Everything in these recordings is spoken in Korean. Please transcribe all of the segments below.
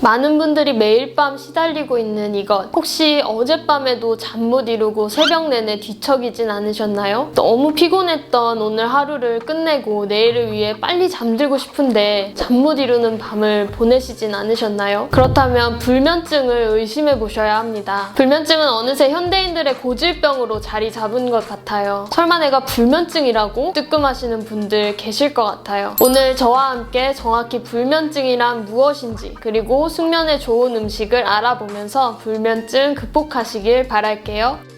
많은 분들이 매일 밤 시달리고 있는 이것. 혹시 어젯밤에도 잠 못 이루고 새벽 내내 뒤척이진 않으셨나요? 너무 피곤했던 오늘 하루를 끝내고 내일을 위해 빨리 잠들고 싶은데 잠 못 이루는 밤을 보내시진 않으셨나요? 그렇다면 불면증을 의심해 보셔야 합니다. 불면증은 어느새 현대인들의 고질병으로 자리 잡은 것 같아요. 설마 내가 불면증이라고 뜨끔하시는 분들 계실 것 같아요. 오늘 저와 함께 정확히 불면증이란 무엇인지 그리고 숙면에 좋은 음식을 알아보면서 불면증 극복하시길 바랄게요.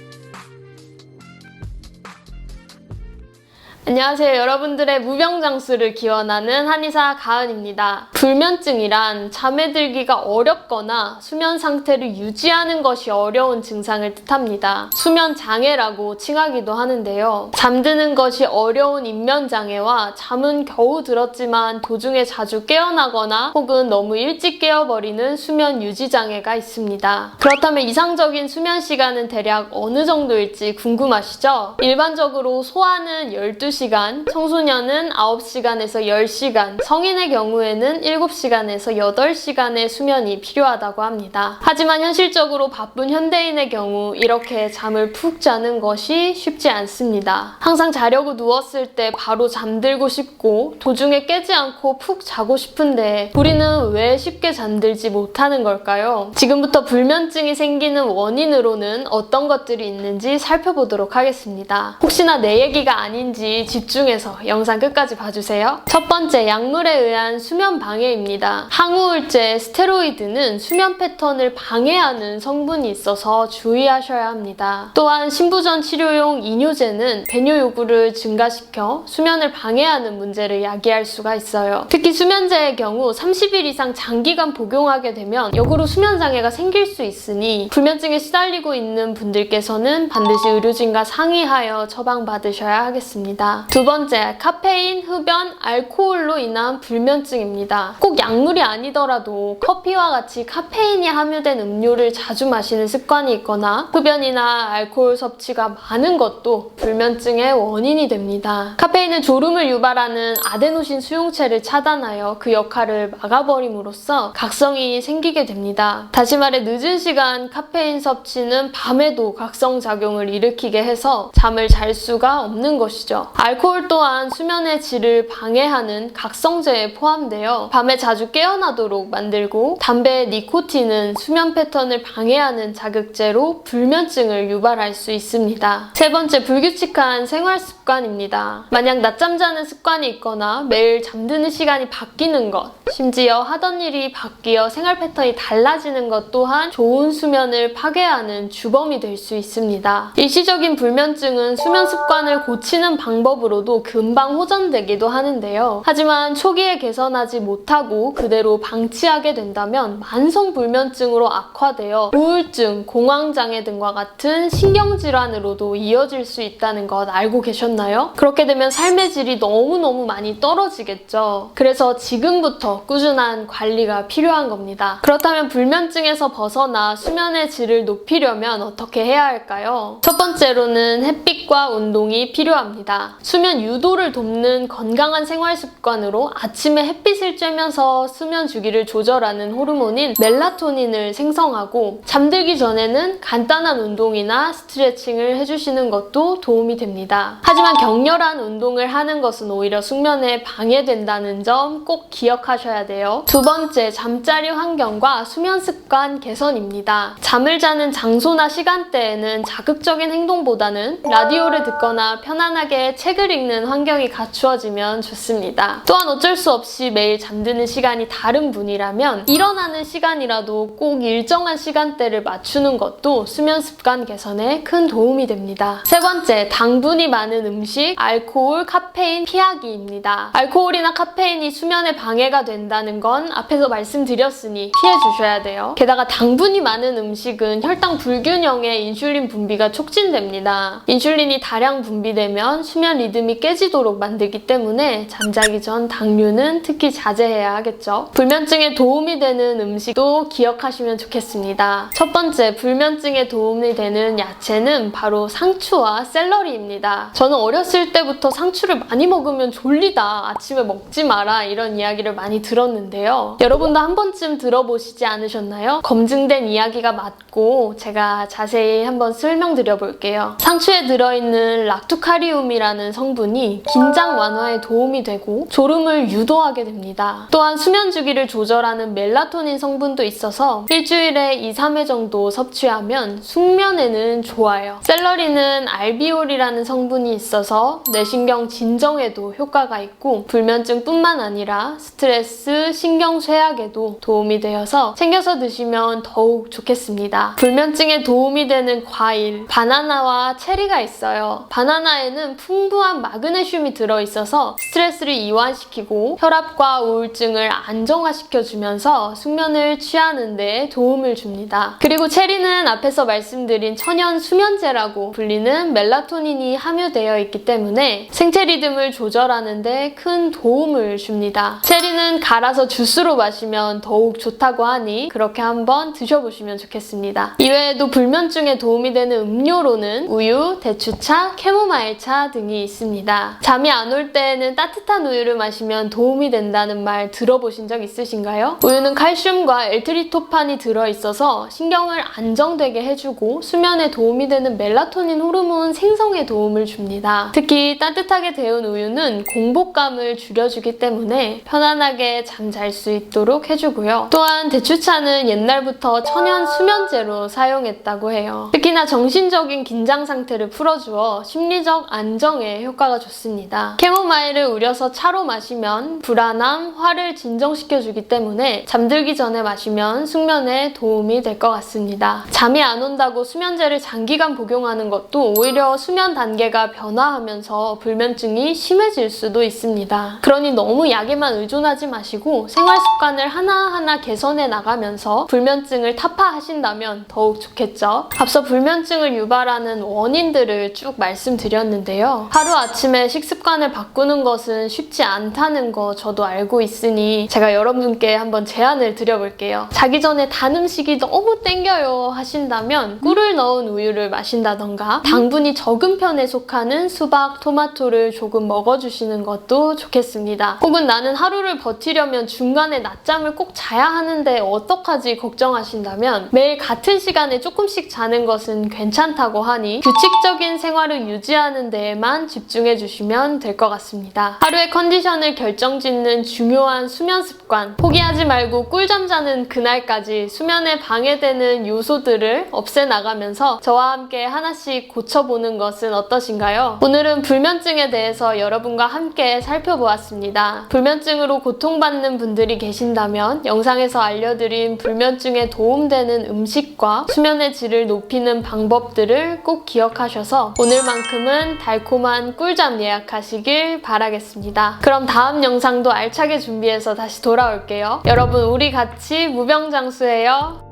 안녕하세요. 여러분들의 무병장수를 기원하는 한의사 가은입니다. 불면증이란 잠에 들기가 어렵거나 수면 상태를 유지하는 것이 어려운 증상을 뜻합니다. 수면 장애라고 칭하기도 하는데요. 잠드는 것이 어려운 인면 장애와 잠은 겨우 들었지만 도중에 자주 깨어나거나 혹은 너무 일찍 깨어버리는 수면 유지 장애가 있습니다. 그렇다면 이상적인 수면 시간은 대략 어느 정도일지 궁금하시죠? 일반적으로 소아는 12시 간, 청소년은 9시간에서 10시간, 성인의 경우에는 7시간에서 8시간의 수면이 필요하다고 합니다. 하지만 현실적으로 바쁜 현대인의 경우 이렇게 잠을 푹 자는 것이 쉽지 않습니다. 항상 자려고 누웠을 때 바로 잠들고 싶고 도중에 깨지 않고 푹 자고 싶은데 우리는 왜 쉽게 잠들지 못하는 걸까요? 지금부터 불면증이 생기는 원인으로는 어떤 것들이 있는지 살펴보도록 하겠습니다. 혹시나 내 얘기가 아닌지 집중해서 영상 끝까지 봐주세요. 첫 번째, 약물에 의한 수면 방해입니다. 항우울제 스테로이드는 수면 패턴을 방해하는 성분이 있어서 주의하셔야 합니다. 또한 신부전 치료용 이뇨제는 배뇨 요구를 증가시켜 수면을 방해하는 문제를 야기할 수가 있어요. 특히 수면제의 경우 30일 이상 장기간 복용하게 되면 역으로 수면 장애가 생길 수 있으니 불면증에 시달리고 있는 분들께서는 반드시 의료진과 상의하여 처방받으셔야 하겠습니다. 두 번째, 카페인, 흡연, 알코올로 인한 불면증입니다. 꼭 약물이 아니더라도 커피와 같이 카페인이 함유된 음료를 자주 마시는 습관이 있거나 흡연이나 알코올 섭취가 많은 것도 불면증의 원인이 됩니다. 카페인은 졸음을 유발하는 아데노신 수용체를 차단하여 그 역할을 막아버림으로써 각성이 생기게 됩니다. 다시 말해 늦은 시간 카페인 섭취는 밤에도 각성 작용을 일으키게 해서 잠을 잘 수가 없는 것이죠. 알코올 또한 수면의 질을 방해하는 각성제에 포함되어 밤에 자주 깨어나도록 만들고 담배의 니코틴은 수면 패턴을 방해하는 자극제로 불면증을 유발할 수 있습니다. 세 번째, 불규칙한 생활 습관입니다. 만약 낮잠 자는 습관이 있거나 매일 잠드는 시간이 바뀌는 것, 심지어 하던 일이 바뀌어 생활 패턴이 달라지는 것 또한 좋은 수면을 파괴하는 주범이 될 수 있습니다. 일시적인 불면증은 수면 습관을 고치는 방법 으로도 금방 호전되기도 하는데요. 하지만 초기에 개선하지 못하고 그대로 방치하게 된다면 만성 불면증으로 악화되어 우울증, 공황장애 등과 같은 신경질환으로도 이어질 수 있다는 것 알고 계셨나요? 그렇게 되면 삶의 질이 너무너무 많이 떨어지겠죠. 그래서 지금부터 꾸준한 관리가 필요한 겁니다. 그렇다면 불면증에서 벗어나 수면의 질을 높이려면 어떻게 해야 할까요? 첫 번째로는 햇빛과 운동이 필요합니다. 수면 유도를 돕는 건강한 생활 습관으로 아침에 햇빛을 쬐면서 수면 주기를 조절하는 호르몬인 멜라토닌을 생성하고 잠들기 전에는 간단한 운동이나 스트레칭을 해주시는 것도 도움이 됩니다. 하지만 격렬한 운동을 하는 것은 오히려 숙면에 방해된다는 점 꼭 기억하셔야 돼요. 두 번째, 잠자리 환경과 수면 습관 개선입니다. 잠을 자는 장소나 시간대에는 자극적인 행동보다는 라디오를 듣거나 편안하게 책을 읽는 환경이 갖추어지면 좋습니다. 또한 어쩔 수 없이 매일 잠드는 시간이 다른 분이라면 일어나는 시간이라도 꼭 일정한 시간대를 맞추는 것도 수면 습관 개선에 큰 도움이 됩니다. 세 번째, 당분이 많은 음식, 알코올, 카페인 피하기입니다. 알코올이나 카페인이 수면에 방해가 된다는 건 앞에서 말씀드렸으니 피해 주셔야 돼요. 게다가 당분이 많은 음식은 혈당 불균형에 인슐린 분비가 촉진됩니다. 인슐린이 다량 분비되면 수면 리듬이 깨지도록 만들기 때문에 잠자기 전 당류는 특히 자제해야 하겠죠. 불면증에 도움이 되는 음식도 기억하시면 좋겠습니다. 첫 번째, 불면증에 도움이 되는 야채는 바로 상추와 샐러리입니다. 저는 어렸을 때부터 상추를 많이 먹으면 졸리다, 아침에 먹지 마라 이런 이야기를 많이 들었는데요. 여러분도 한 번쯤 들어보시지 않으셨나요? 검증된 이야기가 맞고 제가 자세히 한번 설명드려 볼게요. 상추에 들어있는 락투카리움이라는 성분이 긴장 완화에 도움이 되고 졸음을 유도하게 됩니다. 또한 수면 주기를 조절하는 멜라토닌 성분도 있어서 일주일에 2, 3회 정도 섭취하면 숙면에는 좋아요. 샐러리는 알비올이라는 성분이 있어서 뇌신경 진정에도 효과가 있고 불면증뿐만 아니라 스트레스, 신경 쇠약에도 도움이 되어서 챙겨서 드시면 더욱 좋겠습니다. 불면증에 도움이 되는 과일, 바나나와 체리가 있어요. 바나나에는 풍부한 마그네슘이 들어있어서 스트레스를 이완시키고 혈압과 우울증을 안정화시켜주면서 숙면을 취하는 데 도움을 줍니다. 그리고 체리는 앞에서 말씀드린 천연 수면제라고 불리는 멜라토닌이 함유되어 있기 때문에 생체 리듬을 조절하는 데 큰 도움을 줍니다. 체리는 갈아서 주스로 마시면 더욱 좋다고 하니 그렇게 한번 드셔보시면 좋겠습니다. 이외에도 불면증에 도움이 되는 음료로는 우유, 대추차, 캐모마일차 등이 있습니다. 잠이 안 올 때에는 따뜻한 우유를 마시면 도움이 된다는 말 들어보신 적 있으신가요? 우유는 칼슘과 엘트리토판이 들어있어서 신경을 안정되게 해주고 수면에 도움이 되는 멜라토닌 호르몬 생성에 도움을 줍니다. 특히 따뜻하게 데운 우유는 공복감을 줄여주기 때문에 편안하게 잠잘 수 있도록 해주고요. 또한 대추차는 옛날부터 천연 수면제로 사용했다고 해요. 특히나 정신적인 긴장 상태를 풀어주어 심리적 안정에 효과가 좋습니다. 캐모마일을 우려서 차로 마시면 불안함, 화를 진정시켜주기 때문에 잠들기 전에 마시면 숙면에 도움이 될 것 같습니다. 잠이 안 온다고 수면제를 장기간 복용하는 것도 오히려 수면 단계가 변화하면서 불면증이 심해질 수도 있습니다. 그러니 너무 약에만 의존하지 마시고 생활 습관을 하나하나 개선해 나가면서 불면증을 타파하신다면 더욱 좋겠죠. 앞서 불면증을 유발하는 원인들을 쭉 말씀드렸는데요. 하루아침에 식습관을 바꾸는 것은 쉽지 않다는 거 저도 알고 있으니 제가 여러분께 한번 제안을 드려볼게요. 자기 전에 단 음식이 너무 땡겨요 하신다면 꿀을 넣은 우유를 마신다던가 당분이 적은 편에 속하는 수박, 토마토를 조금 먹어주시는 것도 좋겠습니다. 혹은 나는 하루를 버티려면 중간에 낮잠을 꼭 자야 하는데 어떡하지 걱정하신다면 매일 같은 시간에 조금씩 자는 것은 괜찮다고 하니 규칙적인 생활을 유지하는 데에만 집중해 주시면 될 것 같습니다. 하루의 컨디션을 결정짓는 중요한 수면 습관 포기하지 말고 꿀잠 자는 그날까지 수면에 방해되는 요소들을 없애나가면서 저와 함께 하나씩 고쳐보는 것은 어떠신가요? 오늘은 불면증에 대해서 여러분과 함께 살펴보았습니다. 불면증으로 고통받는 분들이 계신다면 영상에서 알려드린 불면증에 도움되는 음식과 수면의 질을 높이는 방법들을 꼭 기억하셔서 오늘만큼은 달콤 한 꿀잠 예약하시길 바라겠습니다. 그럼 다음 영상도 알차게 준비해서 다시 돌아올게요. 여러분 우리 같이 무병장수해요.